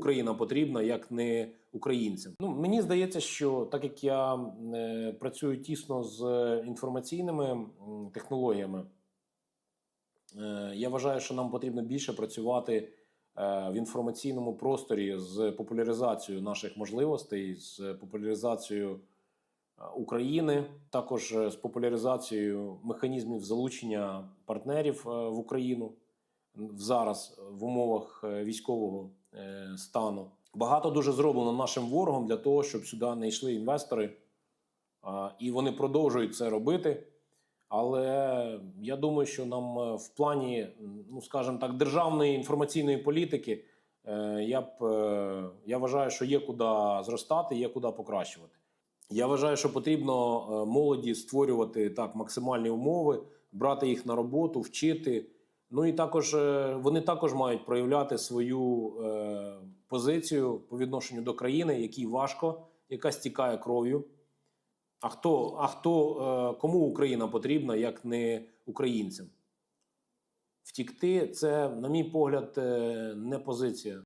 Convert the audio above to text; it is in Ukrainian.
Україна потрібна, як не українцям? Ну мені здається, що так як я е, працюю тісно з інформаційними технологіями, е, я вважаю, що нам потрібно більше працювати е, в інформаційному просторі з популяризацією наших можливостей, з популяризацією е, України, також е, з популяризацією механізмів залучення партнерів в Україну зараз в умовах військового стану. Багато дуже зроблено нашим ворогом для того, щоб сюди не йшли інвестори, і вони продовжують це робити. Але я думаю, що нам е, в плані, ну скажімо так, державної інформаційної політики е, я б е, я вважаю, що є куди зростати, є куди покращувати. Я вважаю, що потрібно е, молоді створювати так максимальні умови, брати їх на роботу, вчити. Ну і також е, вони також мають проявляти свою е, позицію по відношенню до країни, якій важко, яка стікає кров'ю. А хто, а хто е, кому Україна потрібна, як не українцям? Втікти це, на мій погляд, е, не позиція.